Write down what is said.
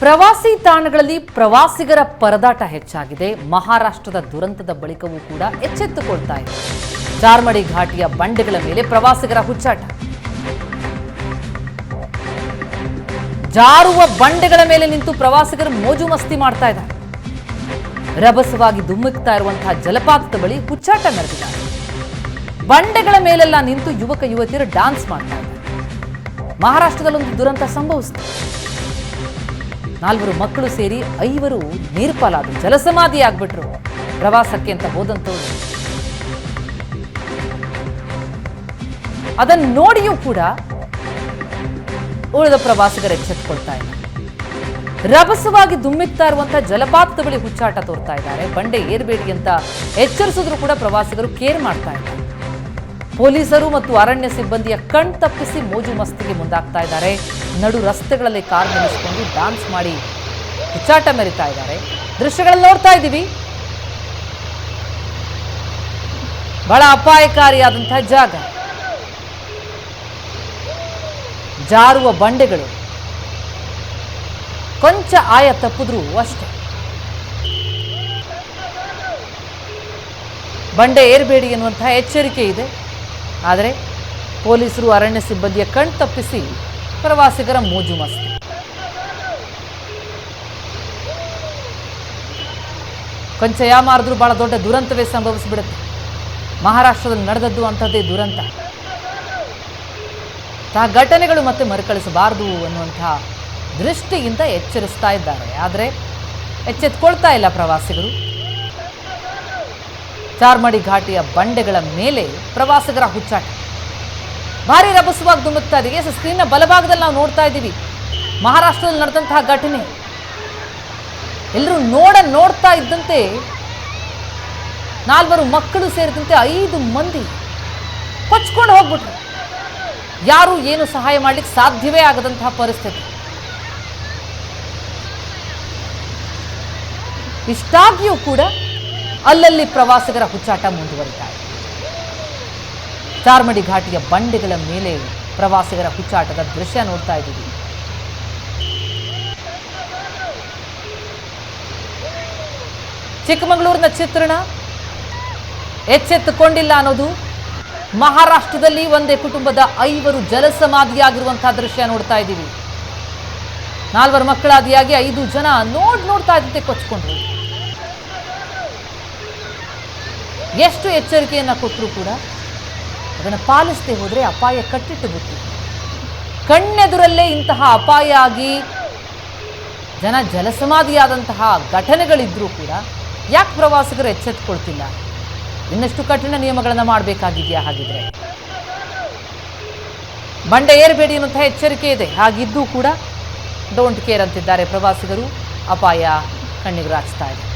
ಪ್ರವಾಸಿ ತಾಣಗಳಲ್ಲಿ ಪ್ರವಾಸಿಗರ ಪರದಾಟ ಹೆಚ್ಚಾಗಿದೆ. ಮಹಾರಾಷ್ಟ್ರದ ದುರಂತದ ಬಳಿಕವೂ ಕೂಡ ಎಚ್ಚೆತ್ತುಕೊಳ್ತಾ ಇದೆ. ಚಾರ್ಮಡಿ ಘಾಟಿಯ ಬಂಡೆಗಳ ಮೇಲೆ ಪ್ರವಾಸಿಗರ ಹುಚ್ಚಾಟ. ಜಾರುವ ಬಂಡೆಗಳ ಮೇಲೆ ನಿಂತು ಪ್ರವಾಸಿಗರು ಮೋಜು ಮಸ್ತಿ ಮಾಡ್ತಾ ಇದ್ದಾರೆ. ರಭಸವಾಗಿ ಧುಮ್ಮುಕ್ತಾ ಇರುವಂತಹ ಜಲಪಾತದ ಬಳಿ ಹುಚ್ಚಾಟ ನಡೆದಿದ್ದಾರೆ ಬಂಡೆಗಳ ಮೇಲೆಲ್ಲ ನಿಂತು ಯುವಕ ಯುವತಿಯರು ಡಾನ್ಸ್ ಮಾಡ್ತಾ ಇದ್ದಾರೆ. ಮಹಾರಾಷ್ಟ್ರದಲ್ಲೊಂದು ದುರಂತ ಸಂಭವಿಸಿದೆ. ನಾಲ್ವರು ಮಕ್ಕಳು ಸೇರಿ ಐವರು ನೀರ್ಪಾಲಾದ್ರು, ಜಲಸಮಾಧಿ ಆಗ್ಬಿಟ್ರು. ಪ್ರವಾಸಕ್ಕೆ ಅಂತ ಹೋದಂಥವ್ರು. ಅದನ್ನು ನೋಡಿಯೂ ಕೂಡ ಉಳಿದ ಪ್ರವಾಸಿಗರು ಎಚ್ಚೆತ್ತುಕೊಳ್ತಾ ಇಲ್ಲ. ರಭಸವಾಗಿ ದುಮ್ಮಿಕ್ತಾ ಇರುವಂತಹ ಜಲಪಾತದ ಬಳಿ ಹುಚ್ಚಾಟ ತೋರ್ತಾ ಇದ್ದಾರೆ. ಬಂಡೆ ಏರ್ಬೇಡಿ ಅಂತ ಎಚ್ಚರಿಸಿದ್ರು ಕೂಡ ಪ್ರವಾಸಿಗರು ಕೇರ್ ಮಾಡ್ತಾ ಇದ್ದಾರೆ. ಪೊಲೀಸರು ಮತ್ತು ಅರಣ್ಯ ಸಿಬ್ಬಂದಿಯ ಕಣ್ ತಪ್ಪಿಸಿ ಮೋಜು ಮಸ್ತಿಗೆ ಮುಂದಾಗ್ತಾ ಇದ್ದಾರೆ. ನಡು ರಸ್ತೆಗಳಲ್ಲಿ ಕಾರ್ ನಿಲ್ಲಿಸಿಕೊಂಡು ಡಾನ್ಸ್ ಮಾಡಿ ಹುಚ್ಚಾಟ ಮೆರಿತಾ ಇದ್ದಾರೆ. ದೃಶ್ಯಗಳಲ್ಲಿ ನೋಡ್ತಾ ಇದ್ದೀವಿ. ಬಹಳ ಅಪಾಯಕಾರಿಯಾದಂತಹ ಜಾಗ. ಜಾರುವ ಬಂಡೆಗಳು. ಕೊಂಚ ಆಯ ತಪ್ಪಿದ್ರು ಅಷ್ಟೆ. ಬಂಡೆ ಏರ್ಬೇಡಿ ಎನ್ನುವಂತಹ ಎಚ್ಚರಿಕೆ ಇದೆ. ಆದರೆ ಪೊಲೀಸರು ಅರಣ್ಯ ಸಿಬ್ಬಂದಿಯ ಕಣ್ತಪ್ಪಿಸಿ ಪ್ರವಾಸಿಗರ ಮೋಜು ಮಸ್ತಿ. ಕೊಂಚ ಯಾಮಾರಿದ್ರು ಬಹಳ ದೊಡ್ಡ ದುರಂತವೇ ಸಂಭವಿಸಿಬಿಡುತ್ತೆ. ಮಹಾರಾಷ್ಟ್ರದಲ್ಲಿ ನಡೆದದ್ದು ಅಂಥದ್ದೇ ದುರಂತ. ಆ ಘಟನೆಗಳು ಮತ್ತೆ ಮರುಕಳಿಸಬಾರದು ಅನ್ನುವಂತಹ ದೃಷ್ಟಿಯಿಂದ ಎಚ್ಚರಿಸ್ತಾ ಇದ್ದಾರೆ. ಆದರೆ ಎಚ್ಚೆತ್ಕೊಳ್ತಾ ಇಲ್ಲ ಪ್ರವಾಸಿಗರು. ಚಾರ್ಮಡಿ ಘಾಟಿಯ ಬಂಡೆಗಳ ಮೇಲೆ ಪ್ರವಾಸಿಗರ ಹುಚ್ಚಾಟ. ಭಾರಿ ರಭಸವಾಗಿ ದುಮುಕ್ತಾ ಇದೆ. ಎಸ್ ಸ್ಕ್ರೀನ್ನ ಬಲಭಾಗದಲ್ಲಿ ನಾವು ನೋಡ್ತಾ ಇದ್ದೀವಿ. ಮಹಾರಾಷ್ಟ್ರದಲ್ಲಿ ನಡೆದಂತಹ ಘಟನೆ. ಎಲ್ಲರೂ ನೋಡ ನೋಡ್ತಾ ಇದ್ದಂತೆ ನಾಲ್ವರು ಮಕ್ಕಳು ಸೇರಿದಂತೆ ಐದು ಮಂದಿ ಕೊಚ್ಕೊಂಡು ಹೋಗ್ಬಿಟ್ರು. ಯಾರು ಏನು ಸಹಾಯ ಮಾಡಲಿಕ್ಕೆ ಸಾಧ್ಯವೇ ಆಗದಂತಹ ಪರಿಸ್ಥಿತಿ. ಇಷ್ಟಾಗಿಯೂ ಕೂಡ ಅಲ್ಲಲ್ಲಿ ಪ್ರವಾಸಿಗರ ಹುಚ್ಚಾಟ ಮುಂದುವರಿತಾ ಇದೆ ಚಾರ್ಮಡಿ ಘಾಟಿಯ ಬಂಡೆಗಳ ಮೇಲೆ ಪ್ರವಾಸಿಗರ ಹುಚ್ಚಾಟದ ದೃಶ್ಯ ನೋಡ್ತಾ ಇದ್ದೀವಿ. ಚಿಕ್ಕಮಗಳೂರಿನ ಚಿತ್ರಣ ಎಚ್ಚೆತ್ತುಕೊಂಡಿಲ್ಲ ಅನ್ನೋದು ಮಹಾರಾಷ್ಟ್ರದಲ್ಲಿ ಒಂದೇ ಕುಟುಂಬದ ಐವರು ಜಲಸಮಾಧಿಯಾಗಿರುವಂತಹ ದೃಶ್ಯ ನೋಡ್ತಾ ಇದ್ದೀವಿ. ನಾಲ್ವರು ಮಕ್ಕಳಾದಿಯಾಗಿ ಐದು ಜನ ನೋಡ್ ನೋಡ್ತಾ ಇದ್ದಂತೆ ಕೊಚ್ಕೊಂಡ್ರು ಎಷ್ಟು ಎಚ್ಚರಿಕೆಯನ್ನು ಕೊಟ್ಟರೂ ಕೂಡ ಅದನ್ನು ಪಾಲಿಸದೆ ಹೋದರೆ ಅಪಾಯ ಕಟ್ಟಿಟ್ಟು ಬಿಟ್ಟು ಕಣ್ಣೆದುರಲ್ಲೇ ಇಂತಹ ಅಪಾಯ ಆಗಿ ಜನ ಜಲಸಮಾಧಿಯಾದಂತಹ ಘಟನೆಗಳಿದ್ದರೂ ಕೂಡ ಯಾಕೆ ಪ್ರವಾಸಿಗರು ಎಚ್ಚೆತ್ತುಕೊಳ್ತಿಲ್ಲ ಇನ್ನಷ್ಟು ಕಠಿಣ ನಿಯಮಗಳನ್ನು ಮಾಡಬೇಕಾಗಿದೆಯಾ ಹಾಗಿದ್ರೆ? ಬಂಡೆ ಏರಬೇಡಿ ಅನ್ನುವಂತಹ ಎಚ್ಚರಿಕೆ ಇದೆ. ಹಾಗಿದ್ದೂ ಕೂಡ ಡೋಂಟ್ ಕೇರ್ ಅಂತಿದ್ದಾರೆ ಪ್ರವಾಸಿಗರು. ಅಪಾಯ ಕಣ್ಣಿಗೆ ರಾಚ್ತಾ ಇದೆ.